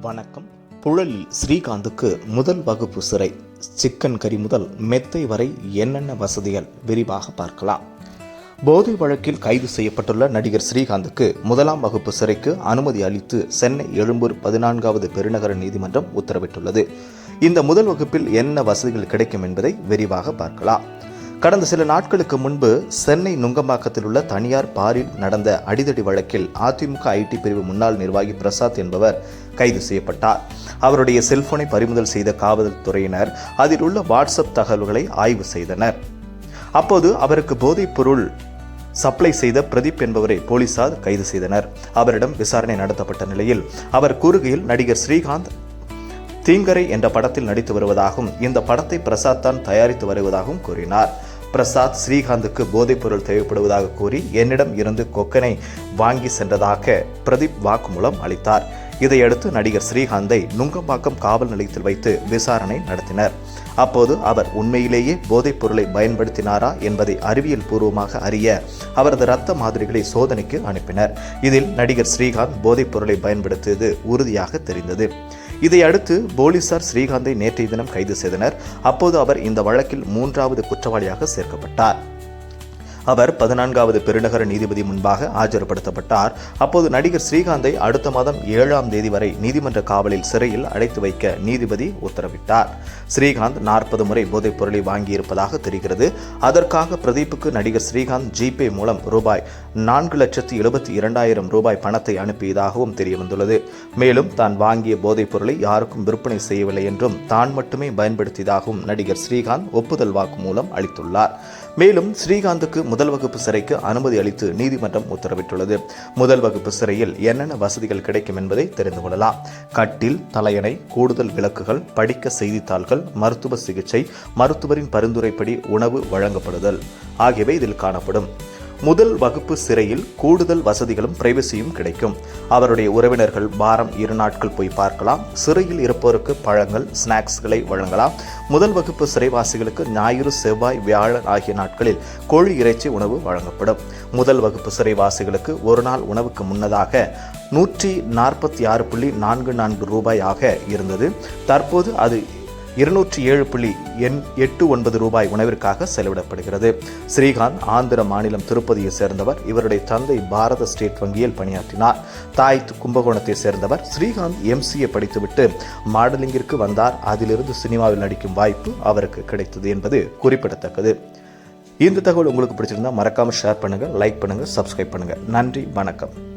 வணக்கம். புழலில் ஸ்ரீகாந்துக்கு முதல் வகுப்பு சிறை. சிக்கன் கறி முதல் மெத்தை வரை என்னென்ன வசதிகள் விரிவாக பார்க்கலாம். போதை வழக்கில் கைது செய்யப்பட்டுள்ள நடிகர் ஸ்ரீகாந்துக்கு முதலாம் வகுப்பு சிறைக்கு அனுமதி அளித்து சென்னை எழும்பூர் பதினான்காவது பெருநகர நீதிமன்றம் உத்தரவிட்டுள்ளது. இந்த முதல் வகுப்பில் என்ன வசதிகள் கிடைக்கும் என்பதை விரிவாக பார்க்கலாம். கடந்த சில நாட்களுக்கு முன்பு சென்னை நுங்கம்பாக்கத்தில் உள்ள தனியார் பாரில் நடந்த அடிதடி வழக்கில் அதிமுக ஐடி பிரிவு முன்னாள் நிர்வாகி பிரசாத் என்பவர் கைது செய்யப்பட்டார். அவருடைய செல்போனை பறிமுதல் செய்த காவல்துறையினர் அதில் உள்ள வாட்ஸ்அப் தகவல்களை ஆய்வு செய்தனர். அப்போது அவருக்கு போதைப் பொருள் சப்ளை செய்த பிரதீப் என்பவரை போலீசார் கைது செய்தனர். அவரிடம் விசாரணை நடத்தப்பட்ட நிலையில் அவர் கூறுகையில் நடிகர் ஸ்ரீகாந்த் தீங்கரை என்ற படத்தில் நடித்து வருவதாகவும் இந்த படத்தை பிரசாத் தான் தயாரித்து வருவதாகவும் கூறினார். பிரசாத் ஸ்ரீகாந்துக்கு போதைப்பொருள் தேவைப்படுவதாக கூறி என்னிடம் இருந்து கொக்கனை வாங்கி சென்றதாக பிரதீப் வாக்குமூலம் அளித்தார். இதையடுத்து நடிகர் ஸ்ரீகாந்தை நுங்கம்பாக்கம் காவல் நிலையத்தில் வைத்து விசாரணை நடத்தினர். அப்போது அவர் உண்மையிலேயே போதைப் பொருளை பயன்படுத்தினாரா என்பதை அறிவியல் பூர்வமாக அறிய அவரது இரத்த மாதிரிகளை சோதனைக்கு அனுப்பினர். இதில் நடிகர் ஸ்ரீகாந்த் போதைப் பொருளை பயன்படுத்தியது உறுதியாக தெரிந்தது. இதையடுத்து போலீசார் ஸ்ரீகாந்தை நேற்றைய தினம் கைது செய்தனர். அப்போது அவர் இந்த வழக்கில் மூன்றாவது குற்றவாளியாக சேர்க்கப்பட்டார். அவர் பதினான்காவது பெருநகர நீதிபதி முன்பாக ஆஜர்படுத்தப்பட்டார். அப்போது நடிகர் ஸ்ரீகாந்தை அடுத்த மாதம் ஏழாம் தேதி வரை நீதிமன்ற காவலில் சிறையில் அடைத்து வைக்க நீதிபதி உத்தரவிட்டார். ஸ்ரீகாந்த் நாற்பது முறை போதைப் பொருளை வாங்கியிருப்பதாக தெரிகிறது. அதற்காக பிரதீப்புக்கு நடிகர் ஸ்ரீகாந்த் ஜிபே மூலம் ரூபாய் நான்கு லட்சத்து எழுபத்தி இரண்டாயிரம் ரூபாய் பணத்தை அனுப்பியதாகவும் தெரியவந்துள்ளது. மேலும் தான் வாங்கிய போதைப் பொருளை யாருக்கும் விற்பனை செய்யவில்லை என்றும் தான் மட்டுமே பயன்படுத்தியதாகவும் நடிகர் ஸ்ரீகாந்த் ஒப்புதல் வாக்கு மூலம் அளித்துள்ளார். மேலும் ஸ்ரீகாந்துக்கு முதல் வகுப்பு சிறைக்கு அனுமதி அளித்து நீதிமன்றம் உத்தரவிட்டுள்ளது. முதல் வகுப்பு சிறையில் என்னென்ன வசதிகள் கிடைக்கும் என்பதை தெரிந்து கொள்ளலாம். கட்டில் தலையணை கூடுதல் விளக்குகள் படிக்க செய்தித்தாள்கள் மருத்துவ சிகிச்சை மருத்துவரின் பரிந்துரைப்படி உணவு வழங்கப்படுதல் ஆகியவை இதில் காணப்படும். முதல் வகுப்பு சிறையில் கூடுதல் வசதிகளும் பிரைவசியும் கிடைக்கும். அவருடைய உறவினர்கள் வாரம் இரு நாட்கள் போய் பார்க்கலாம். சிறையில் இருப்போருக்கு பழங்கள் ஸ்நாக்ஸ்களை வழங்கலாம். முதல் வகுப்பு சிறைவாசிகளுக்கு ஞாயிறு செவ்வாய் வியாழன் ஆகிய நாட்களில் கோழி இறைச்சி உணவு வழங்கப்படும். முதல் வகுப்பு சிறைவாசிகளுக்கு ஒரு நாள் உணவுக்கு முன்னதாக நூற்றி நாற்பத்தி ஆறு புள்ளி நான்கு நான்கு ரூபாயாக இருந்தது. தற்போது அது இருநூற்றி ஏழு புள்ளி எண் எட்டு ஒன்பது ரூபாய் உணவிற்காக செலவிடப்படுகிறது. ஸ்ரீகாந்த் ஆந்திர மாநிலம் திருப்பதியை சேர்ந்தவர் இவருடைய தந்தை பாரத ஸ்டேட் வங்கியில் பணியாற்றினார். தாய் கும்பகோணத்தை சேர்ந்தவர் ஸ்ரீகாந்த் எம்சிஏ படித்துவிட்டு மாடலிங்கிற்கு வந்தார். அதிலிருந்து சினிமாவில் நடிக்கும் வாய்ப்பு அவருக்கு கிடைத்தது என்பது குறிப்பிடத்தக்கது. இந்த தகவல் உங்களுக்கு பிடிச்சிருந்தா மறக்காமல் ஷேர் பண்ணுங்கள் லைக் பண்ணுங்கள் சப்ஸ்கிரைப் பண்ணுங்கள் நன்றி வணக்கம்.